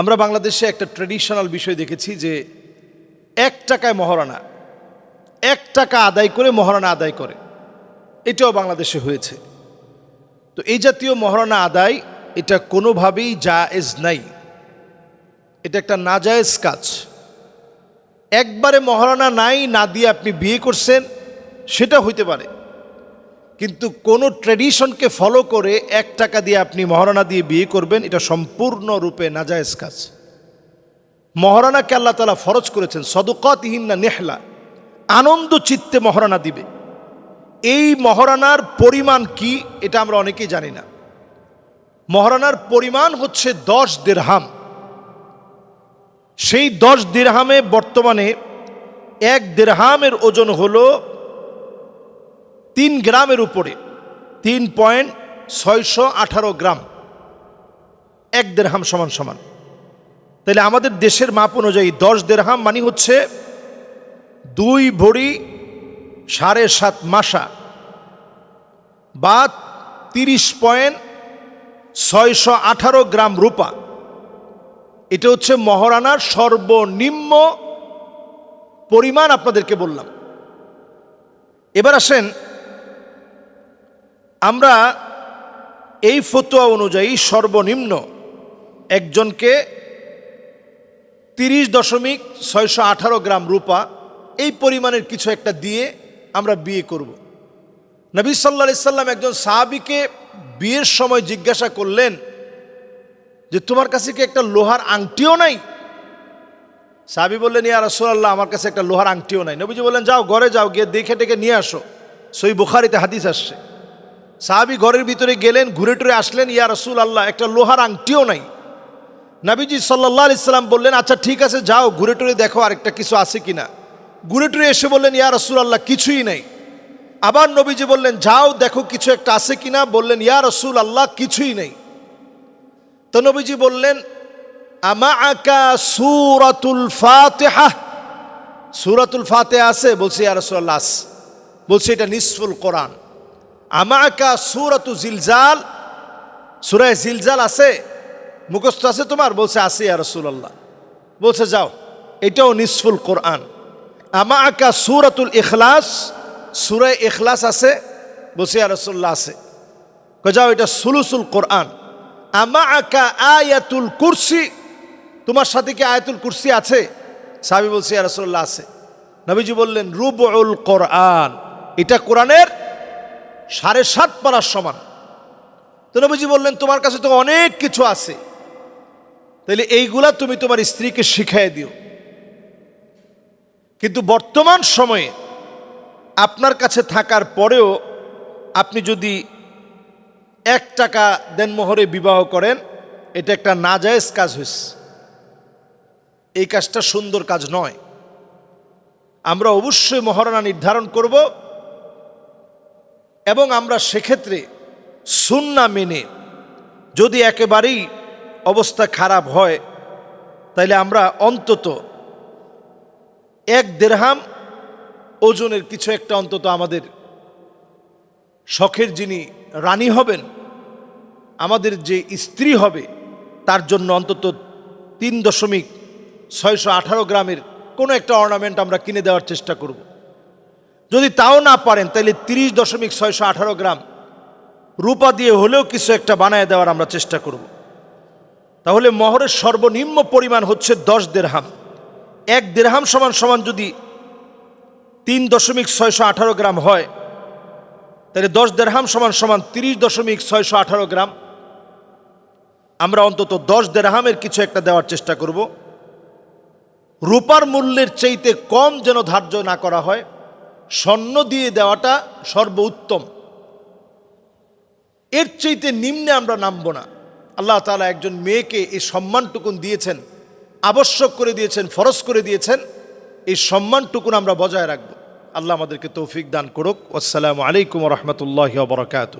আমরা বাংলাদেশে একটা ট্রেডিশনাল বিষয় দেখেছি যে এক টাকায় মহারানা এক টাকা আদায় করে মহারানা আদায় করে। এটাও বাংলাদেশে হয়েছে। তো এই জাতীয় মহারানা আদায় এটা কোনোভাবেই জায়েজ নাই। এটা একটা নাজায়েজ কাজ। একবারে মহারানা নাই না দিয়ে আপনি বিয়ে করছেন, সেটা হইতে পারে। কিন্তু কোনো ট্রেডিশনকে ফলো করে এক টাকা দিয়ে আপনি মহারানা দিয়ে বিয়ে করবেন, এটা সম্পূর্ণরূপে নাজায়েজ কাজ। মহারানাকে আল্লাহ তালা ফরজ করেছেন সদকতহীন নেহলা, আনন্দ চিত্তে মহারানা দিবে। এই মহারানার পরিমাণ কি, এটা আমরা অনেকেই জানি না। মহারানার পরিমাণ হচ্ছে দশ দেড়হাম। সেই দশ দেড়হামে বর্তমানে এক দেড়হামের ওজন হলো তিন গ্রামের উপরে, তিন পয়েন্ট ছয়শো আঠারো গ্রাম, এক দেড়হাম সমান সমান। তাহলে আমাদের দেশের মাপ অনুযায়ী দশ দেড়হাম মানে হচ্ছে দুই ভরি সাড়ে সাত মাসা বা তিরিশ পয়েন্ট ছয়শো আঠারো গ্রাম রূপা। এটা হচ্ছে মহারানার সর্বনিম্ন পরিমাণ আপনাদেরকে বললাম। এবার আসেন আমরা এই ফতোয়া অনুযায়ী সর্বনিম্ন একজনকে তিরিশ দশমিক ছয়শো আঠারো গ্রাম রূপা এই পরিমাণের কিছু একটা দিয়ে আমরা বিয়ে করব। নবী সাল্লা সাল্লাম একজন সাহাবিকে বিয়ের সময় জিজ্ঞাসা করলেন যে, তোমার কাছে কি একটা লোহার আংটিও নাই? সাহাবি বললেন, ইয়া রসুল্লাহ আমার কাছে একটা লোহার আংটিও নাই। নবীজি বললেন, যাও ঘরে যাও, গিয়ে দেখে টেকে নিয়ে আসো। সই বুখারিতে হাদিস আসছে। সাহাবি ঘরের ভিতরে গেলেন, ঘুরে টুরে আসলেন, ইয়া রসুল আল্লাহ একটা লোহার আংটিও নাই। নাবিজি সাল্লাহ ইসলাম বললেন আচ্ছা ঠিক আছে, যাও, ঘুরে টুরে দেখো আরেকটা কিছু আছে কিনা। ঘুরে টুরে এসে বললেন, ইয়া রসুল আল্লাহ কিছুই নেই। আবার নবীজি বললেন, যাও, দেখো কিছু একটা আছে কিনা। বললেন, ইয়া রসুল আল্লাহ কিছুই নেই। তো নবীজি বললেন আমা আকা সুরাতুল ফাতেহা? সুরাতুল ফাতে আছে, বলছি, ইয়া রসুল আল্লাহ বলছি, এটা নিসফুল কোরআন। আমা আকা সুরাতু জিলজাল, সুরায় জিলজাল আছে? মুখস্থ আছে তোমার? বলছে, আছে ইয়া রসুল্লাহ বলছে, যাও, এটাও নিসফুল কোরআন। আমা আকা সুরাতুল ইখলাস, সুরায় ইখলাস আছে? বলছে, ইয়া রসুল্লাহ আছে। যাও, এটা সুলুসুল কোরআন। আমা আকা আয়াতুল কুরসি, তোমার সাথে কি আয়াতুল কুরসি আছে? সাহাবি বলছে, ইয়া রসুল্লাহ আছে। নবীজি বললেন রুবুল কোরআন। এটা কোরআনের সাড়ে সাত পারার সমান। তো নবীজি বললেন, তোমার কাছে তো অনেক কিছু আছে। তাহলে এইগুলা তুমি তোমার স্ত্রীকে শিখাই দিও। কিন্তু বর্তমান সময়ে আপনার কাছে থাকার পরেও আপনি যদি এক টাকা দেনমোহরে বিবাহ করেন, এটা একটা নাজায়েজ কাজ হয়েছে এই কাজটা সুন্দর কাজ নয়। আমরা অবশ্যই মহারণা নির্ধারণ করব এবং আমরা সেক্ষেত্রে সুন্না মেনে যদি একেবারেই অবস্থা খারাপ হয়, তাইলে আমরা অন্তত এক দেড়হাম ওজনের কিছু একটা অন্তত আমাদের শখের যিনি রানী হবেন, আমাদের যে স্ত্রী হবে, তার জন্য অন্তত তিন দশমিক ছয়শো আঠারো গ্রামের কোনো একটা অর্নামেন্ট আমরা কিনে দেওয়ার চেষ্টা করব। যদি তাও না পারেন তাহলে তিরিশ দশমিক ছয়শো আঠারো গ্রাম রূপা দিয়ে হলেও কিছু একটা বানায় দেওয়ার আমরা চেষ্টা করব। তাহলে মহরের সর্বনিম্ন পরিমাণ হচ্ছে দশ দেড়হাম। এক দেড়হাম সমান সমান যদি তিন দশমিক ছয়শো আঠারো গ্রাম হয়, তাহলে দশ দেড়হাম সমান সমান তিরিশ দশমিক ছয়শো আঠারো গ্রাম। আমরা অন্তত দশ দেড়হামের কিছু একটা দেওয়ার চেষ্টা করব। রূপার মূল্যের চাইতে কম যেন ধার্য না করা হয় স্বর্ণ দিয়ে দেওয়াটা সর্বোত্তম। এর চাইতে নিম্নে আমরা নামব না। আল্লাহ তালা একজন মেয়েকে এই সম্মানটুকুন দিয়েছেন, আবশ্যক করে দিয়েছেন, ফরজ করে দিয়েছেন। এই সম্মানটুকুন আমরা বজায় রাখব। আল্লাহ আমাদেরকে তৌফিক দান করুক। আসসালামু আলাইকুম রহমতুল্লাহ বরকাত